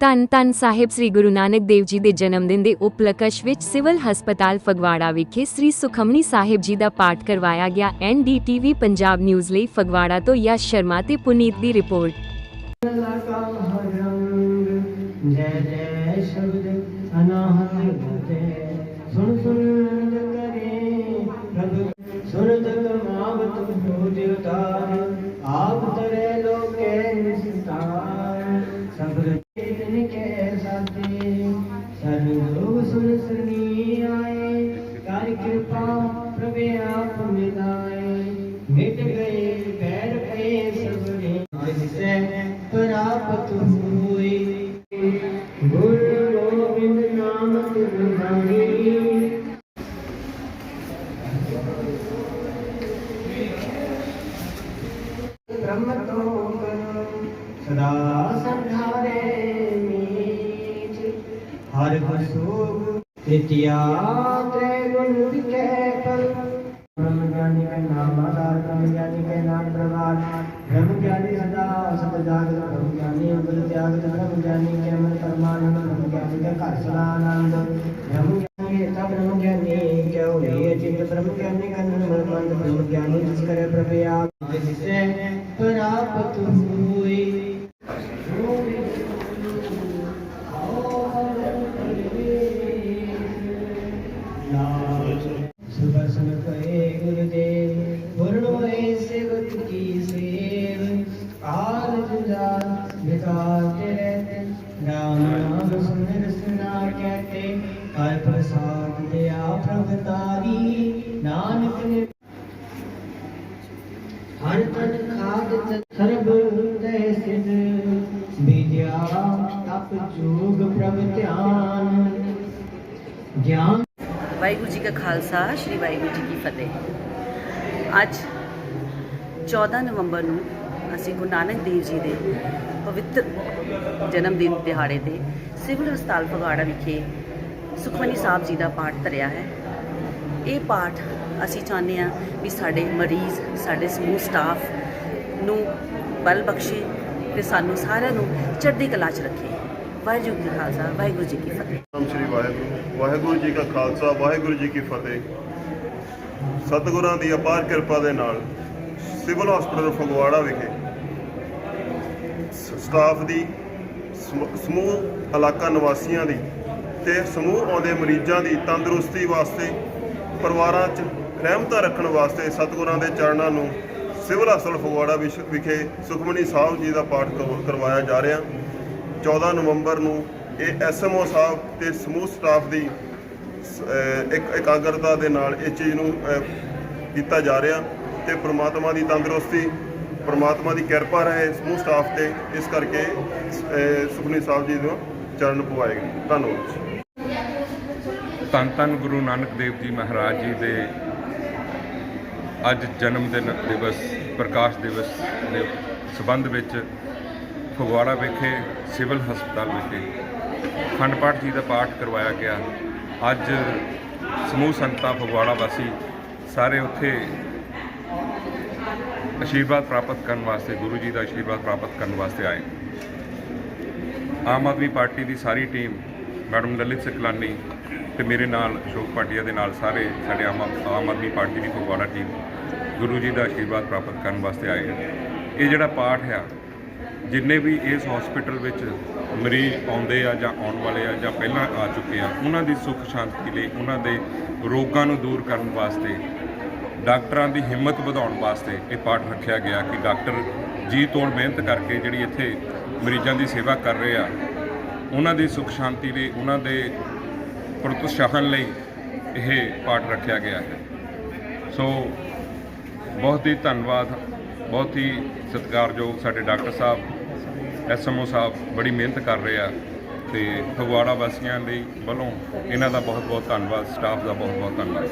ਧੰਨ ਧੰਨ ਸਾਹਿਬ ਸ੍ਰੀ ਗੁਰੂ ਨਾਨਕ ਦੇਵ ਜੀ ਦੇ ਜਨਮ ਦਿਨ ਦੇ ਉਪਲਕਸ਼ ਵਿੱਚ ਸਿਵਲ ਹਸਪਤਾਲ ਫਗਵਾੜਾ ਵਿਖੇ ਸ੍ਰੀ ਸੁਖਮਨੀ ਸਾਹਿਬ ਜੀ ਦਾ ਪਾਠ ਕਰਵਾਇਆ ਗਿਆ। ਐਨਡੀਟੀਵੀ ਪੰਜਾਬ ਨਿਊਜ਼ ਲਈ ਫਗਵਾੜਾ ਤੋਂ ਯਸ਼ ਸ਼ਰਮਾ ਤੇ ਪੁਨੀਤ ਦੀ ਰਿਪੋਰਟ। प्राप्त हुई गुरु गोविंद नाम तुम्हारी ब्रह्म तो सदा संधारे मीच। हर त्रय गुण विखे फल ब्रह्म ज्ञानी के नाम आधार ब्रह्म ज्ञानी के नाम प्रभात ब्रह्म ज्ञानी ਗੁਰ ਤਿਆਗ ਬ੍ਰਹਮ ਗਿਆਨੀ ਕੈਮਨ ਪਰਮਾਨੰਦ ਬ੍ਰਹਮ ਗਿਆਨੀ ਦਾ ਘਰ ਸਦਾ ਆਨੰਦ। ਬ੍ਰਹਮ ਗਿਆਨੀ ਤਾ ਬ੍ਰਹਮ ਗਿਆਨੀ ਕਿਉ ਹੋਈ ਚਿਤ ਬ੍ਰਹਮ ਗਿਆਨੀ, ਕੰਨ ਮਨ ਮੰਦ ਬ੍ਰਹਮ ਗਿਆਨੀ, ਜਿਸ ਕਰੇ ਪ੍ਰਭਿਆ ਜਿਸੇ ਪ੍ਰਾਪਤ ਹੋਈ ਸੁਬਰ ਸੁਨ ਕਹੇ ਗੁਰਦੇ ਰਹਿਤੇ RAM ਨਾਮ ਸੁਨ ਰਸਨਾ ਕਹਤੇ ਹਰ ਪ੍ਰਸਾਦ ਦਿਆ ਪ੍ਰਭ ਤਾਰੀ ਨਾਨਕ ਗਿਆਨ ਵਾਹਿਗੁਰੂ ਜੀ ਕਾ ਖਾਲਸਾ, ਸ੍ਰੀ ਵਾਹਿਗੁਰੂ ਜੀ ਕੀ ਫਤਿਹ। ਅੱਜ ਨਵੰਬਰ ਨੂੰ ਅਸੀਂ ਗੁਰੂ ਨਾਨਕ ਦੇਵ ਜੀ ਦੇ ਪਵਿੱਤਰ ਜਨਮ ਦਿਨ ਦਿਹਾੜੇ ਤੇ ਸਿਵਲ ਹਸਪਤਾਲ ਫਗਵਾੜਾ ਵਿਖੇ ਸੁਖਮਨੀ ਸਾਹਿਬ ਜੀ ਦਾ ਪਾਠ ਧਰਿਆ ਹੈ। ਇਹ ਪਾਠ ਅਸੀਂ ਚਾਹੁੰਦੇ ਹਾਂ ਵੀ ਸਾਡੇ ਮਰੀਜ਼, ਸਾਡੇ ਸਮੂਹ ਸਟਾਫ ਨੂੰ ਬਲ ਬਖਸ਼ੇ ਤੇ ਸਾਨੂੰ ਸਾਰਿਆਂ ਨੂੰ ਚੜ੍ਹਦੀ ਕਲਾ 'ਚ ਰੱਖੇ। ਵਾਹਿਗੁਰੂ ਜੀ ਕਾ ਖਾਲਸਾ, ਵਾਹਿਗੁਰੂ ਜੀ ਕੀ ਫਤਿਹ। ਨਾਮ ਸ੍ਰੀ ਵਾਹਿਗੁਰੂ। ਵਾਹਿਗੁਰੂ ਜੀ ਕਾ ਖਾਲਸਾ, ਵਾਹਿਗੁਰੂ ਜੀ ਕੀ ਫਤਿਹ। ਸਤਿਗੁਰਾਂ ਦੀ ਅਪਾਰ ਕਿਰਪਾ ਦੇ ਨਾਲ ਸਿਵਲ ਹਸਪਤਾਲ ਫਗਵਾੜਾ ਵਿਖੇ ਸਟਾਫ ਦੀ ਸਮੂਹ, ਇਲਾਕਾ ਨਿਵਾਸੀਆਂ ਦੀ ਤੇ ਸਮੂਹ ਆਉਂਦੇ ਮਰੀਜ਼ਾਂ ਦੀ ਤੰਦਰੁਸਤੀ ਵਾਸਤੇ, ਪਰਿਵਾਰਾਂ 'ਚ ਰਹਿਮਤਾ ਰੱਖਣ ਵਾਸਤੇ ਸਤਿਗੁਰਾਂ ਦੇ ਚਰਨਾਂ ਨੂੰ ਸਿਵਲ ਹਸਪਤਾਲ ਫਗਵਾੜਾ ਵਿਸ਼- ਵਿਖੇ ਸੁਖਮਨੀ ਸਾਹਿਬ ਜੀ ਦਾ ਪਾਠ ਕਰਵਾ- ਕਰਵਾਇਆ ਜਾ ਰਿਹਾ। 14 ਨਵੰਬਰ ਨੂੰ ਇਹ ਐਸਐਮਓ ਸਾਹਿਬ ਤੇ ਸਮੂਹ ਸਟਾਫ ਦੀ ਇੱਕ ਇਕਾਗਰਤਾ ਦੇ ਨਾਲ ਇਹ ਚੀਜ਼ ਨੂੰ ਕੀਤਾ ਜਾ ਰਿਹਾ ਤੇ ਪ੍ਰਮਾਤਮਾ ਦੀ ਤੰਦਰੁਸਤੀ ਪਰਮਾਤਮਾ ਦੀ ਕਿਰਪਾ ਰਹੇ ਸਮੂਹ ਸਟਾਫ ਤੇ, ਇਸ ਕਰਕੇ ਸੁਖਨੀ ਸਾਹਿਬ ਜੀ ਨੂੰ ਚਰਨ ਪਵਾਏਗੀ। ਧੰਨਵਾਦ। ਧੰਨ ਧੰਨ ਗੁਰੂ ਨਾਨਕ ਦੇਵ ਜੀ ਮਹਾਰਾਜ ਜੀ ਦੇ ਅੱਜ ਜਨਮ ਦਿਨ ਦਿਵਸ, ਪ੍ਰਕਾਸ਼ ਦਿਵਸ ਦੇ ਸਬੰਧ ਵਿੱਚ ਫਗਵਾੜਾ ਵਿਖੇ ਸਿਵਲ ਹਸਪਤਾਲ ਵਿਖੇ ਖੰਡ ਪਾਠ ਜੀ ਦਾ ਪਾਠ ਕਰਵਾਇਆ ਗਿਆ। ਅੱਜ ਸਮੂਹ ਸੰਗਤਾਂ ਫਗਵਾੜਾ ਵਾਸੀ ਸਾਰੇ ਉੱਥੇ ਆਸ਼ੀਰਵਾਦ ਪ੍ਰਾਪਤ ਕਰਨ ਵਾਸਤੇ, ਗੁਰੂ ਜੀ ਦਾ ਆਸ਼ੀਰਵਾਦ ਪ੍ਰਾਪਤ ਕਰਨ ਵਾਸਤੇ ਆਏ। ਆਮ ਆਦਮੀ ਪਾਰਟੀ ਦੀ ਸਾਰੀ ਟੀਮ, ਮੈਡਮ ਲਲਿਤ ਸਿਕਲਾਨੀ ਤੇ ਮੇਰੇ ਨਾਲ ਅਸ਼ੋਕ ਪਾਟੀਆ ਦੇ ਨਾਲ ਸਾਰੇ ਸਾਡੇ ਆਮ ਆਮ ਆਦਮੀ ਪਾਰਟੀ ਦੀ ਫਗਵਾੜਾ ਟੀਮ, ਗੁਰੂ ਜੀ ਦਾ ਆਸ਼ੀਰਵਾਦ ਪ੍ਰਾਪਤ ਕਰਨ ਵਾਸਤੇ ਆਏ ਹਨ। ਇਹ ਜਿਹੜਾ ਪਾਠ ਆ, ਜਿੰਨੇ ਵੀ ਇਸ ਹਸਪੀਟਲ ਵਿੱਚ ਮਰੀਜ਼ ਆਉਂਦੇ ਆ ਜਾਂ ਆਉਣ ਵਾਲੇ ਆ ਜਾਂ ਪਹਿਲਾਂ ਆ ਚੁੱਕੇ ਆ, ਉਹਨਾਂ ਦੀ ਸੁੱਖ ਸ਼ਾਂਤੀ ਲਈ, ਉਹਨਾਂ ਦੇ ਰੋਗਾਂ ਨੂੰ ਦੂਰ ਕਰਨ ਵਾਸਤੇ ਡਾਕਟਰਾਂ ਦੀ ਹਿੰਮਤ ਵਧਾਉਣ ਵਾਸਤੇ ਇਹ ਪਾਠ ਰੱਖਿਆ ਗਿਆ ਕਿ ਡਾਕਟਰ ਜੀ ਤੋੜ ਮਿਹਨਤ ਕਰਕੇ ਜਿਹੜੀ ਇੱਥੇ ਮਰੀਜ਼ਾਂ ਦੀ ਸੇਵਾ ਕਰ ਰਹੇ ਆ, ਉਹਨਾਂ ਦੀ ਸੁੱਖ ਸ਼ਾਂਤੀ ਲਈ, ਉਹਨਾਂ ਦੇ ਪ੍ਰਤੋਤਸਾਹਨ ਲਈ ਇਹ ਪਾਠ ਰੱਖਿਆ ਗਿਆ ਹੈ। ਸੋ ਬਹੁਤ ਹੀ ਧੰਨਵਾਦ, ਬਹੁਤ ਹੀ ਸਤਿਕਾਰਯੋਗ ਸਾਡੇ ਡਾਕਟਰ ਸਾਹਿਬ ਐਸਐਮਓ ਸਾਹਿਬ ਬੜੀ ਮਿਹਨਤ ਕਰ ਰਹੇ ਆ ਤੇ ਫਗਵਾੜਾ ਵਾਸੀਆਂ ਲਈ ਵੱਲੋਂ ਇਹਨਾਂ ਦਾ ਬਹੁਤ ਬਹੁਤ ਧੰਨਵਾਦ, ਸਟਾਫ ਦਾ ਬਹੁਤ ਬਹੁਤ ਧੰਨਵਾਦ।